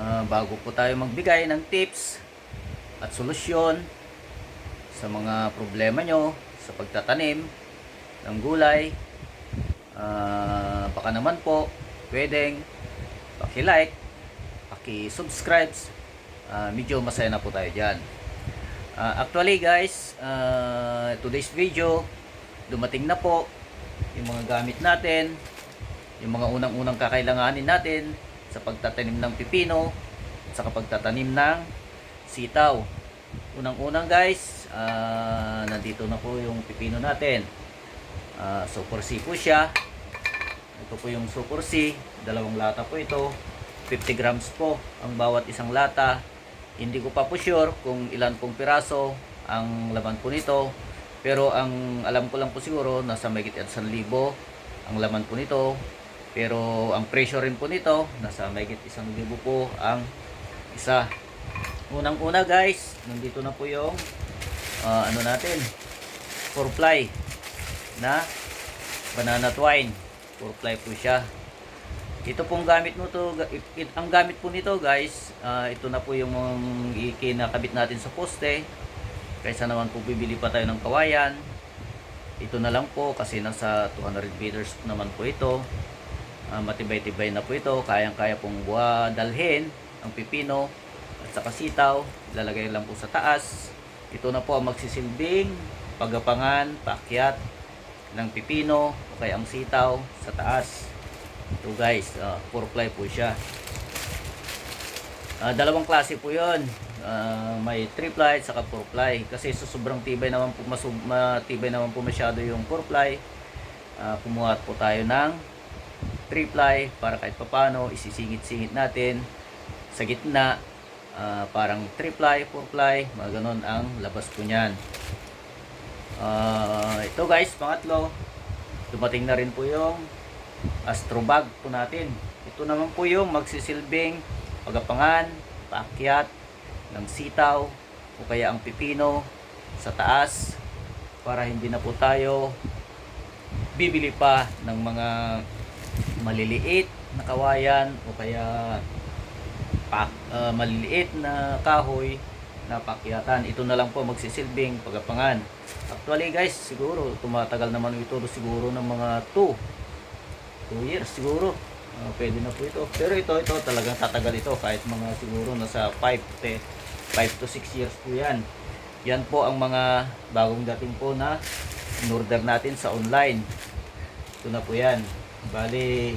Ah, bago po tayo magbigay ng tips at solusyon sa mga problema nyo sa pagtatanim ng gulay, ah, baka naman po pwedeng paki-like, paki-subscribe. Ah, medyo masaya na po tayo dyan. Ah, actually guys, ah, today's video dumating na po yung mga gamit natin yung mga unang-unang kakailanganin natin sa pagtatanim ng pipino at sa pagtatanim ng sitaw. Unang-unang guys, ah, nandito na po yung pipino natin. Ah, Super C po siya. Ito po yung Super C. Dalawang lata po ito. 50 grams po ang bawat isang lata. Hindi ko pa po sure kung ilan pong piraso ang laman po nito. Pero ang alam ko lang po siguro nasa may 1,000 ang laman po nito. Pero ang presyo rin po nito, nasa mahigit isang libo po ang isa. Unang-una guys, nandito na po yung ah, ano natin, 4 ply na banana twine. 4 ply po siya. Ito pong gamit mo to, it- ang gamit po nito guys, ah, ito na po yung ikinakabit natin sa poste. Kaysa naman po bibili pa tayo ng kawayan. Ito na lang po kasi nasa 200 meters naman po ito. Ah, matibay-tibay na po ito. Kayang-kaya pong buha dalhin ang pipino at saka sitaw. Ilalagay lang po sa taas. Ito na po ang magsisilbing pagapangan, paakyat ng pipino o kaya ang sitaw sa taas. Ito guys, uh, four ply po siya. Ah, dalawang klase po yon. Ah, may 3 ply at saka 4 ply. Kasi sa sobrang tibay naman po, masub, matibay naman po masyado yung 4 ply. Ah, kumuha po tayo ng 3 ply para kahit papano isisingit-singit natin sa gitna. Ah, parang 3 ply, 4 ply, mga ganon ang labas po niyan. Ah, ito guys, pangatlo, dumating na rin po yung astro bag po natin. Ito naman po yung magsisilbing pagapangan, paakyat ng sitaw o kaya ang pipino sa taas para hindi na po tayo bibili pa ng mga maliliit na kawayan o kaya pak, ah, maliliit na kahoy na pakyatan. Ito na lang po magsisilbing pagapangan. Actually guys, siguro tumatagal naman ito siguro ng mga 2 2 years siguro. Ah, pwede na po ito. Pero ito, ito talagang tatagal ito kahit mga siguro nasa 5 te 5 to 6 years po yan. Yan po ang mga bagong dating po na in-order natin sa online. Ito na po yan. Bali,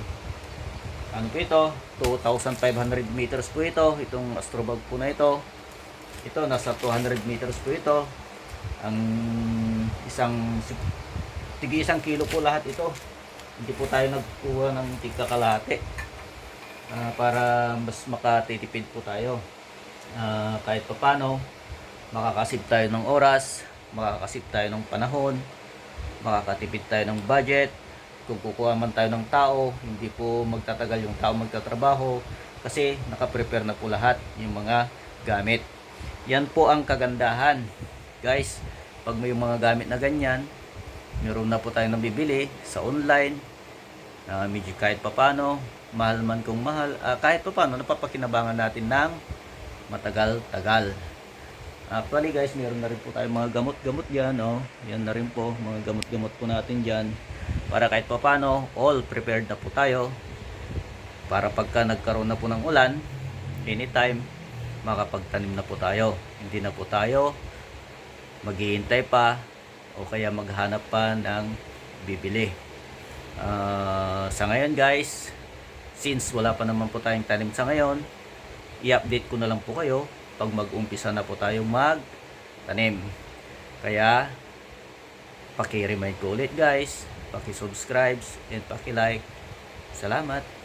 ano po ito? 2,500 meters po ito. Itong astrobag po na ito. Ito, nasa 200 meters po ito. Ang isang, tigi isang kilo po lahat ito. Hindi po tayo nagkuha ng tigka kalahati. Ah, para mas makatitipid po tayo. Ah, kahit pa paano, makakasip tayo ng oras, makakasip tayo ng panahon, makakatipid tayo ng budget. Kung kukuha man tayo ng tao, hindi po magtatagal yung tao magtatrabaho kasi nakaprepare na po lahat yung mga gamit. Yan po ang kagandahan. Guys, pag may mga gamit na ganyan, meron na po tayong nabibili sa online. na medyo kahit papano, mahal man kung mahal, ah, kahit papano, napapakinabangan natin ng matagal-tagal. Actually guys, meron na rin po tayong mga gamot-gamot dyan. Oh. Yan na rin po, mga gamot-gamot po natin dyan. Para kahit papano, all prepared na po tayo. Para pagka nagkaroon na po ng ulan, anytime, makapagtanim na po tayo. Hindi na po tayo maghihintay pa o kaya maghanap pa ng bibili. Ah, sa ngayon guys, since wala pa naman po tayong tanim sa ngayon, i-update ko na lang po kayo pag mag-umpisa na po tayo mag-tanim. Kaya, paki-remind ko ulit guys, paki-subscribe and paki-like. Salamat!